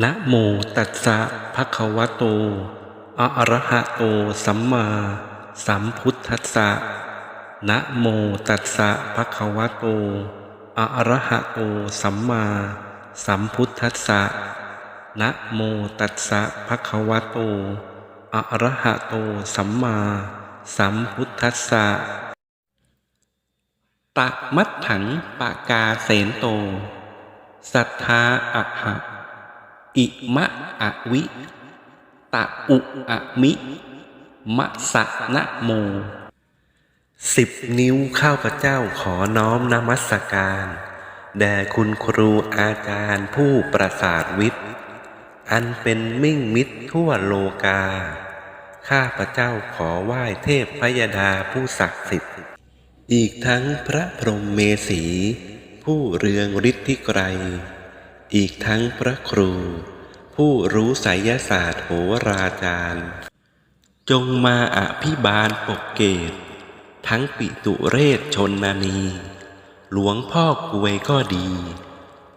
นะโมตัสสะภะคะวะโต อะระหะโตสัมมาสัมพุทธัสสะนะโมตัสสะภะคะวะโต อะระหะโตสัมมาสัมพุทธัสสะนะโมตัสสะภะคะวะโต อะระหะโตสัมมาสัมพุทธัสสะตะมัดถังปะกาเสนโต สัทธาอะหะ อิมะอะวิตะอุอะมิมะสะนะโมสิบนิ้วข้าพเจ้าขอน้อมนมัสการ แด่คุณครูอาจารย์ผู้ประสาทวิทย์ อันเป็นมิ่งมิตรทั่วโลกา ข้าพเจ้าขอไหว้เทพพยดาผู้ศักดิ์สิทธิ์ อีกทั้งพระพรหมเมสี ผู้เรืองฤทธิไกร อีกทั้งพระครู ผู้รู้ไสยศาสตร์โหราจารย์ จงมาอภิบาลปกเกต ทั้งปิตุเรศชนนานี หลวงพ่อกวยก็ดี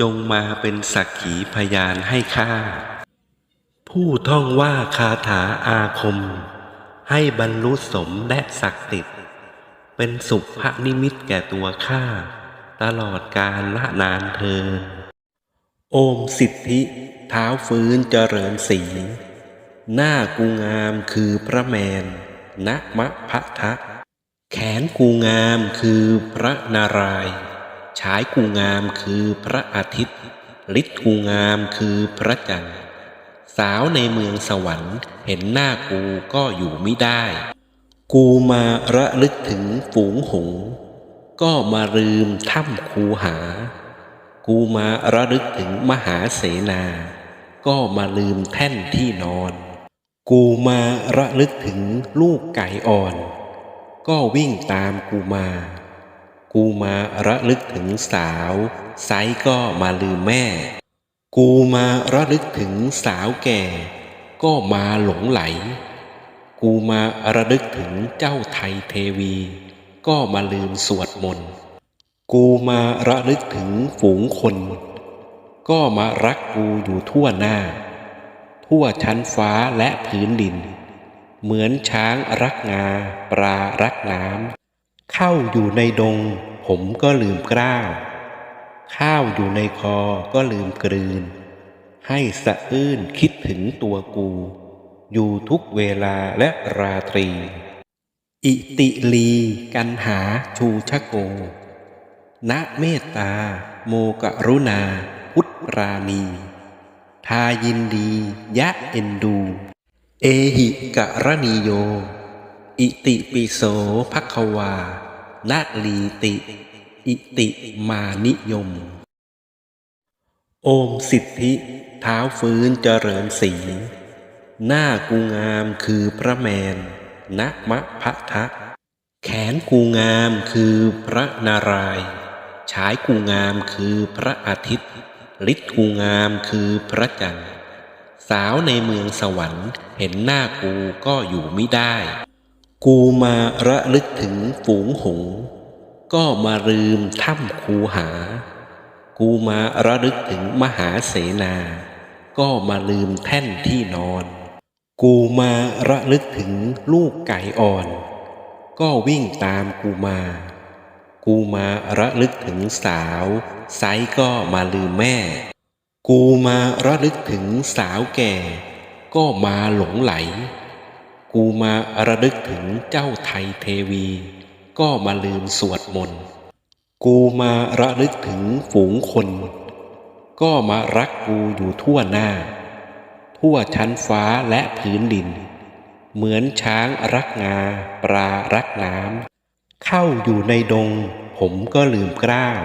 จงมาเป็นสักขีพยานให้ข้า ผู้ท่องว่าคาถาอาคม ให้บรรลุสมและศักดิ์สิทธิ์เป็นสุภนิมิตแก่ตัวข้า ตลอดกาลละนานเทิน โอมสิทธิเท้าฟื้นเจริญศีหน้ากูงามคือพระแมนณมะพะทะ แขนกูงามคือพระนารายฉายกูงามคือพระอาทิตย์ฤทธิ์กูงามคือพระจันทร์ สาวในเมืองสวรรค์เห็นหน้ากูก็อยู่ไม่ได้ กูมาระลึกถึงฝูงหง ก็มาลืมถ้ำคูหา กูมาระลึกถึงมหาเสนา ก็มาลืมแท่นที่นอน กูมาระลึกถึงลูกไก่อ่อน ก็วิ่งตามกูมา กูมาระลึกถึงสาวไซก็มาลืมแม่ กูมาระลึกถึงสาวแก่ ก็มาหลงไหล กูมาระลึกถึงเจ้าไทยเทวี ก็มาลืมสวดมนต์ กูมาระลึกถึงฝูงคน ก็มารักกูอยู่ทั่วหน้า ทั่วชั้นฟ้าและพื้นดิน เหมือนช้างรักงา ปลารักน้ำเข้าอยู่ในดง ผมก็ลืมกล้าว ข้าวอยู่ในคอก็ลืมกลืน ให้สะอื้นคิดถึงตัวกู อยู่ทุกเวลาและราตรี อิติลีกันหาชูชะโก ณเมตตา โมกรุณา พุทราณีทายินดี ยะเอ็นดู เอหิกะรณีโย อิติปิโสภควานาลีติ อิติมานิยม โอมสิทธิเท้าฟื้นเจริญศรีหน้ากูงามคือพระแมนณมะพะทะ แขนกูงามคือพระนารายณ์ ฉายกูงามคือพระอาทิตย์ฤทธิ์กูงามคือพระจันทร์ สาวในเมืองสวรรค์ เห็นหน้ากูก็อยู่ไม่ได้ กูมาระลึกถึงฝูงหง ก็มาลืมถ้ำคูหา กูมาระลึกถึงมหาเสนา ก็มาลืมแท่นที่นอน กูมาระลึกถึงลูกไก่อ่อน ก็วิ่งตามกูมา กูมาระลึกถึงสาวไซก็มาลืมแม่ กูมาระลึกถึงสาวแก่ ก็มาหลงไหล กูมาระลึกถึงเจ้าไทยเทวี ก็มาลืมสวดมนต์ กูมาระลึกถึงฝูงคน ก็มารักกูอยู่ทั่วหน้า ทั่วชั้นฟ้าและพื้นดิน เหมือนช้างรักงา ปลารักน้ำ เข้าอยู่ในดง ผมก็ลืมกล้าว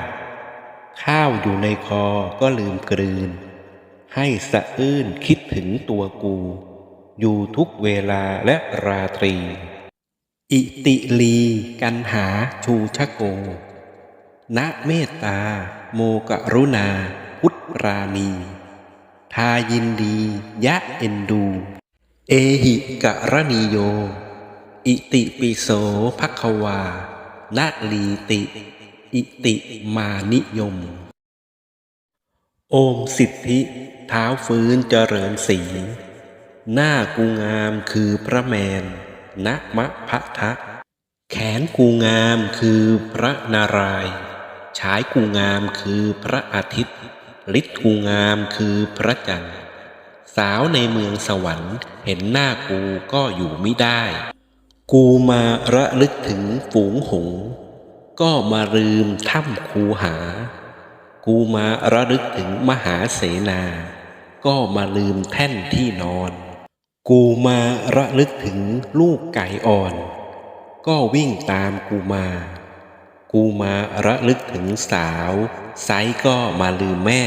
ข้าวอยู่ในคอก็ลืมกลืน ให้สะอื้นคิดถึงตัวกู อยู่ทุกเวลาและราตรี อิติลีกันหาชูชะโก ณเมตตา โมกรุณา พุทธราณีทายินดี ยะเอ็นดู เอหิกะรณีโย อิติปิโสภควานาลีติ อิติมานิยม โอมสิทธิเท้าฟื้นเจริญศรีหน้ากูงามคือพระแมนณมะพะทะ แขนกูงามคือพระนารายฉายกูงามคือพระอาทิตย์ฤทธิ์กูงามคือพระจันทร์ สาวในเมืองสวรรค์เห็นหน้ากูก็อยู่ไม่ได้ กูมาระลึกถึงฝูงหงส์ก็มาลืมถ้ำคูหา กูมาระลึกถึงมหาเสนา ก็มาลืมแท่นที่นอน กูมาระลึกถึงลูกไก่อ่อน ก็วิ่งตามกูมา กูมาระลึกถึงสาวไซก็มาลืมแม่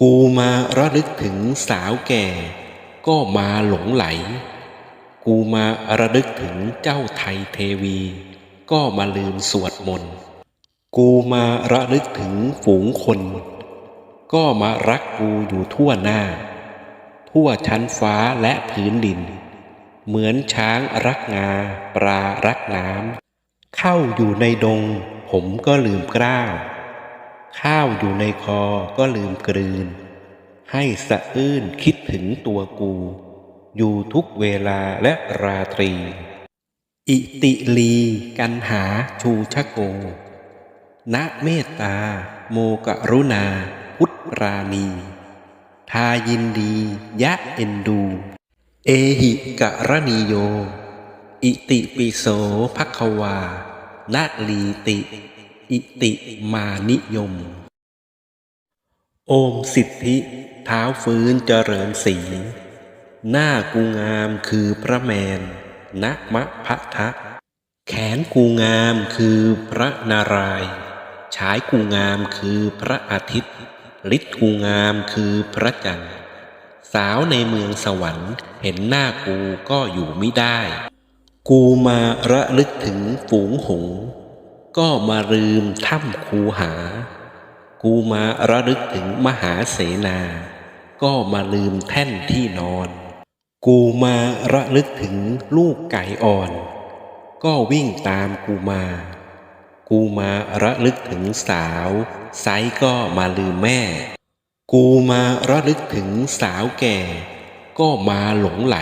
กูมาระลึกถึงสาวแก่ ก็มาหลงไหล กูมาระลึกถึงเจ้าไทยเทวี ก็มาลืมสวดมนต์ กูมาระลึกถึงฝูงคน ก็มารักกูอยู่ทั่วหน้า ทั่วชั้นฟ้าและพื้นดิน เหมือนช้างรักงา ปลารักน้ำเข้าอยู่ในดง ผมก็ลืมกล้าว ข้าวอยู่ในคอก็ลืมกลืน ให้สะอื้นคิดถึงตัวกู อยู่ทุกเวลาและราตรี อิติลี กันหาชูชะโก ณเมตตา โมกรุณา พุทธราณี ทายินดี ยะเอ็นดู เอหิกะรณีโย อิติปิโสภควานาลีติ อิติมานิยม โอมสิทธิ เท้าฟื้นเจริญศรี หน้ากูงามคือพระแมนณมะพะทะ แขนกูงามคือพระนารายณ์ฉายกูงามคือพระอาทิตย์ฤทธิ์กูงามคือพระจันทร์ สาวในเมืองสวรรค์เห็นหน้ากูก็อยู่ไม่ได้ กูมาระลึกถึงฝูงหงส์ก็มาลืมถ้ำคูหา กูมาระลึกถึงมหาเสนา ก็มาลืมแท่นที่นอน กูมาระลึกถึงลูกไก่อ่อน ก็วิ่งตามกูมา กูมาระลึกถึงสาวไซก็มาลืมแม่ กูมาระลึกถึงสาวแก่ ก็มาหลงไหล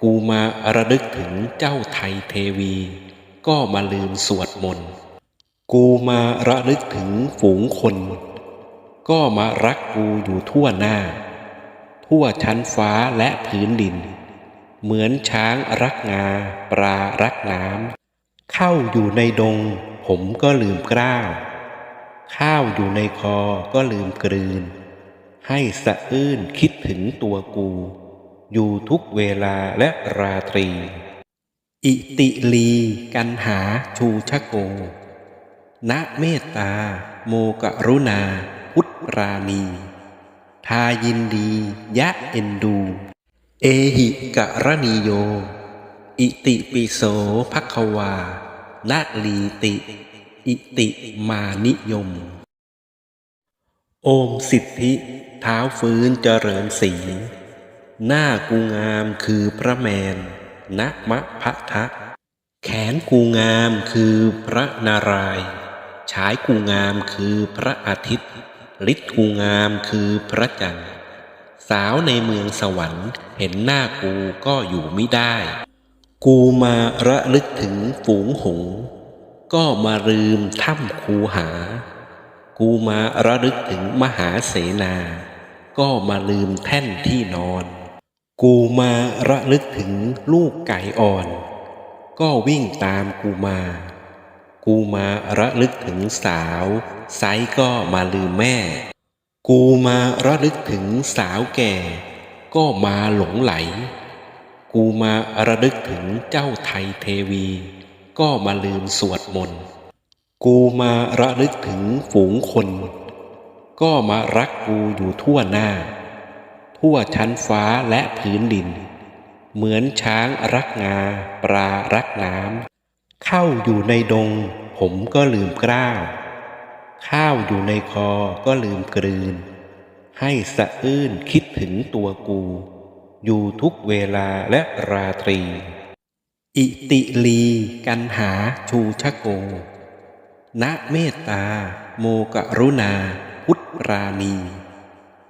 กูมาระลึกถึงเจ้าไทยเทวี ก็มาลืมสวดมนต์ กูมาระลึกถึงฝูงคน ก็มารักกูอยู่ทั่วหน้า ทั่วชั้นฟ้าและพื้นดิน เหมือนช้างรักงา ปลารักน้ำเข้าอยู่ในดง ผมก็ลืมกล้าวข้าวอยู่ในคอก็ลืมกลืน ให้สะอื้นคิดถึงตัวกู อยู่ทุกเวลาและราตรี อิติลีกันหาชูชะโก ณเมตตา โมกรุณา พุทธราณี ทายินดี ยะเอ็นดู เอหิกะรณีโย อิติปิโสภควานาลีติ อิติมานิยม โอมสิทธิ เท้าฟื้นเจริญศรีหน้ากูงามคือพระแมนณมะพะทะ แขนกูงามคือพระนาราย ฉายกูงามคือพระอาทิตย์ ฤทธิ์กูงามคือพระจันทร์ สาวในเมืองสวรรค์ เห็นหน้ากูก็อยู่ไม่ได้ กูมาระลึกถึงฝูงหง ก็มาลืมถ้ำคูหา กูมาระลึกถึงมหาเสนา ก็มาลืมแท่นที่นอน กูมาระลึกถึงลูกไก่อ่อน ก็วิ่งตามกูมา กูมาระลึกถึงสาวไซก็มาลืมแม่ กูมาระลึกถึงสาวแก่ ก็มาหลงไหล กูมาระลึกถึงเจ้าไทยเทวี ก็มาลืมสวดมนต์กูมาระลึกถึงฝูงคน ก็มารักกูอยู่ทั่วหน้า ทั่วชั้นฟ้าและพื้นดิน เหมือนช้างรักงา ปลารักน้ำ เข้าอยู่ในดง ผมก็ลืมกล้าว ข้าวอยู่ในคอก็ลืมกลืน ให้สะอื้นคิดถึงตัวกู อยู่ทุกเวลาและราตรี อิติลีกันหาชูชะโก ณเมตตา โมกรุณา พุทธราณี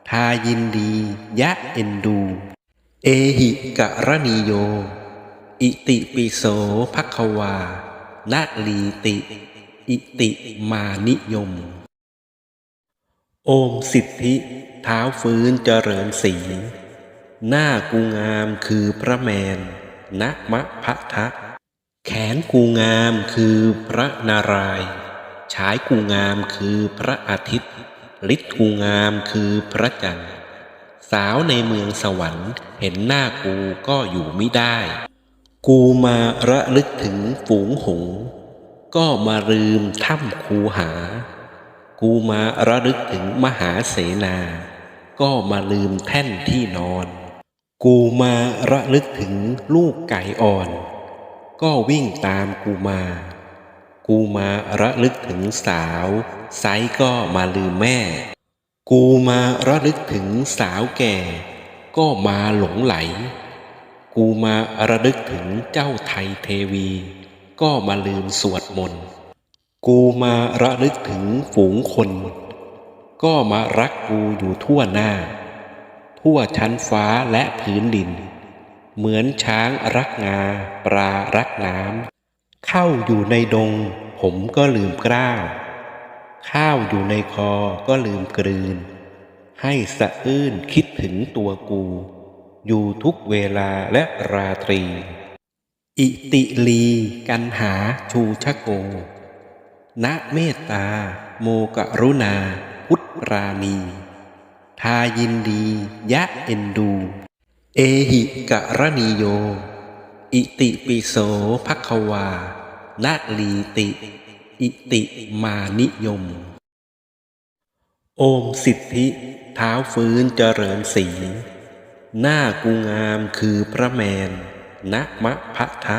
ททายินดี ยะเอ็นดู เอหิกะระนิโย อิติปิโสภควานะลีติ อิติมานิยม โอมสิทธิเท้าฟื้นเจริญสีหน้ากูงามคือพระแมนณมะพะทะ แขนกูงามคือพระนารายฉายกูงามคือพระอาทิตย์ฤทธิ์กูงามคือพระจันทร์ สาวในเมืองสวรรค์เห็นหน้ากูก็อยู่ไม่ได้ กูมาระลึกถึงฝูงหงส์ก็มาลืมถ้ำคูหา กูมาระลึกถึงมหาเสนา ก็มาลืมแท่นที่นอน กูมาระลึกถึงลูกไก่อ่อน ก็วิ่งตามกูมา กูมาระลึกถึงสาวไซก็มาลืมแม่ กูมาระลึกถึงสาวแก่ ก็มาหลงไหล กูมาระลึกถึงเจ้าไทยเทวี ก็มาลืมสวดมนต์กูมาระลึกถึงฝูงคน ก็มารักกูอยู่ทั่วหน้า ทั่วชั้นฟ้าและพื้นดิน เหมือนช้างรักงา ปลารักน้ำเข้าอยู่ในดง ผมก็ลืมกล้าว ข้าวอยู่ในคอก็ลืมกลืน ให้สะอื้นคิดถึงตัวกู อยู่ทุกเวลาและราตรี อิติลีกันหาชูชะโก ณเมตตา โมกรุณา พุทราณีทายินดี ยะเอ็นดู เอหิกะระนิโย อิติปิโสภควานะลีติ อิติมานิยม โอมสิทธิ เท้าฟื้นเจริญสี หน้ากูงามคือพระแมนณมะพะทะ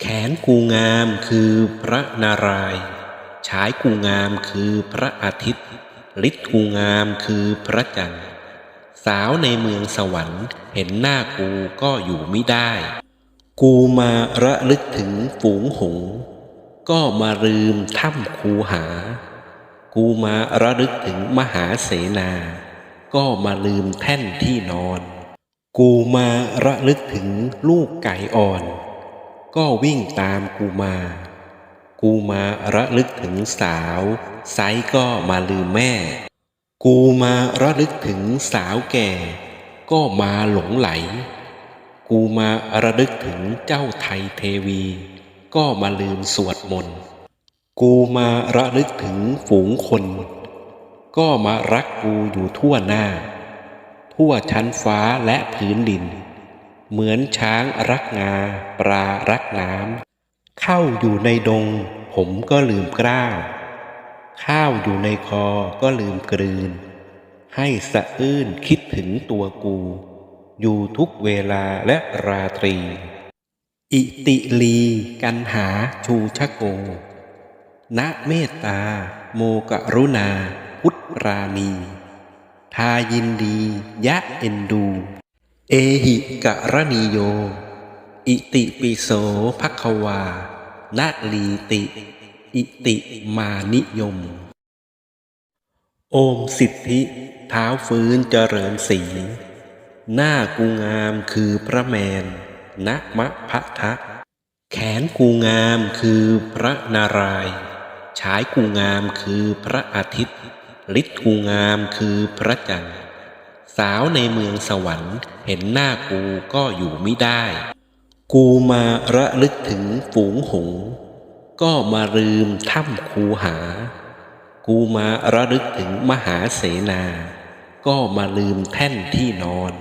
แขนกูงามคือพระนารายฉายกูงามคือพระอาทิตย์ฤทธิ์กูงามคือพระจันทร์ สาวในเมืองสวรรค์ เห็นหน้ากูก็อยู่ไม่ได้ กูมาระลึกถึงฝูงหง ก็มาลืมถ้ำคูหา กูมาระลึกถึงมหาเสนา ก็มาลืมแท่นที่นอน กูมาระลึกถึงลูกไก่อ่อน ก็วิ่งตามกูมา กูมาระลึกถึงสาว ไซก็มาลืมแม่ กูมาระลึกถึงสาวแก่ ก็มาหลงไหล กูมาระลึกถึงเจ้าไทยเทวี ก็มาลืมสวดมนต์ กูมาระลึกถึงฝูงคน ก็มารักกูอยู่ทั่วหน้า ทั่วชั้นฟ้าและพื้นดิน เหมือนช้างรักงา ปลารักน้ำเข้าอยู่ในดง ผมก็ลืมกล้าว ข้าวอยู่ในคอก็ลืมกลืน ให้สะอื้นคิดถึงตัวกู อยู่ทุกเวลาและราตรี อิติลีกันหาชูชะโก ณเมตตา โมกรุณา พุทธราณี ทายินดี ยะเอ็นดู เอหิกะระนิโย อิติปิโสภควานะลีติ อิติมานิยม โอมสิทธิเท้าฟื้นเจริญสีหน้ากูงามคือพระแมนณมะพะทะ แขนกูงามคือพระนาราย ฉายกูงามคือพระอาทิตย์ ฤทธิ์กูงามคือพระจันทร์ สาวในเมืองสวรรค์เห็นหน้ากูก็อยู่ไม่ได้ กูมาระลึกถึงฝูงหง ก็มาลืมถ้ำคูหา กูมาระลึกถึงมหาเสนา ก็มาลืมแท่นที่นอน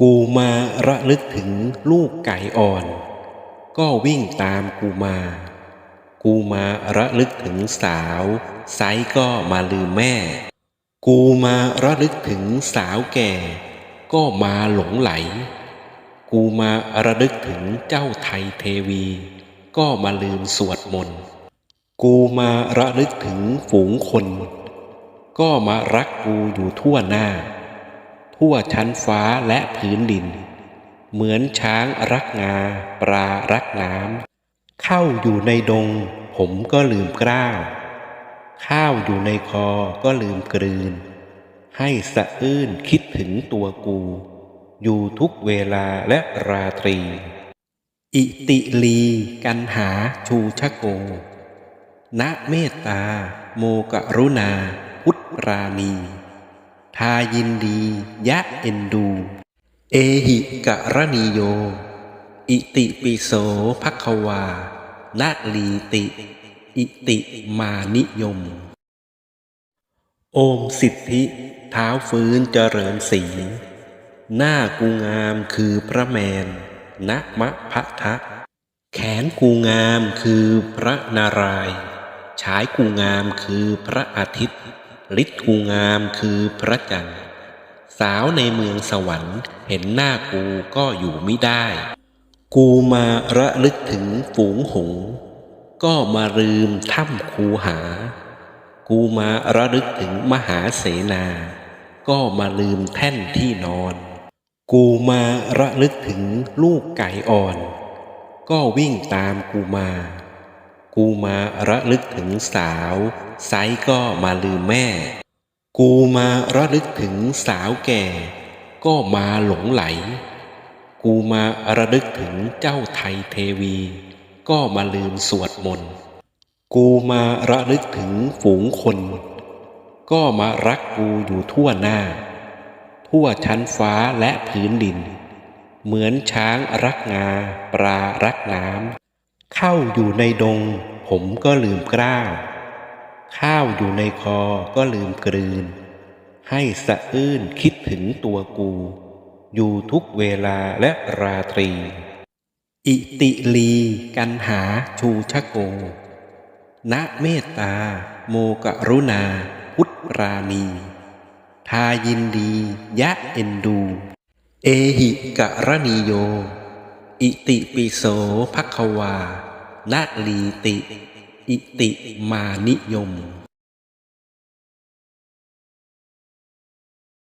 กูมาระลึกถึงลูกไก่อ่อน ก็วิ่งตามกูมา กูมาระลึกถึงสาว ไซก็มาลืมแม่ กูมาระลึกถึงสาวแก่ ก็มาหลงไหล กูมาระลึกถึงเจ้าไทยเทวี ก็มาลืมสวดมนต์ กูมาระลึกถึงฝูงคน ก็มารักกูอยู่ทั่วหน้า ทั่วชั้นฟ้าและพื้นดิน เหมือนช้างรักงา ปลารักน้ำ เข้าอยู่ในดง ผมก็ลืมกล้าว ข้าวอยู่ในคอก็ลืมกลืน ให้สะอื้นคิดถึงตัวกู อยู่ทุกเวลาและราตรี อิติลีกันหาชูชะโก ณเมตตา โมกรุณา พุทราณีทายินดี ยะเอ็นดู เอหิกะรณีโย อิติปิโสภควานาลีติ อิติมานิยม โอมสิทธิเท้าฟื้นเจริญสีหน้ากูงามคือพระแมนณมะพะทะ แขนกูงามคือพระนารายณ์ฉายกูงามคือพระอาทิตย์ฤทธิ์กูงามคือพระจันทร์ สาวในเมืองสวรรค์เห็นหน้ากูก็อยู่ไม่ได้ กูมาระลึกถึงฝูงหง ก็มาลืมถ้ำคูหา กูมาระลึกถึงมหาเสนา ก็มาลืมแท่นที่นอน กูมาระลึกถึงลูกไก่อ่อน ก็วิ่งตามกูมา กูมาระลึกถึงสาวไซก็มาลืมแม่ กูมาระลึกถึงสาวแก่ ก็มาหลงไหล กูมาระลึกถึงเจ้าไทยเทวี ก็มาลืมสวดมนต์ กูมาระลึกถึงฝูงคน ก็มารักกูอยู่ทั่วหน้า ทั่วชั้นฟ้าและพื้นดิน เหมือนช้างรักงา ปลารักน้ำเข้าอยู่ในดง ผมก็ลืมกล้าวข้าวอยู่ในคอก็ลืมกลืน ให้สะอื้นคิดถึงตัวกู อยู่ทุกเวลาและราตรี อิติลีกันหาชูชะโก ณเมตตา โมกรุณา พุทราณีทายินดี ยะเอ็นดู เอหิกะรณีโย อิติปิโสภควา นาลีติ อิติมานิยม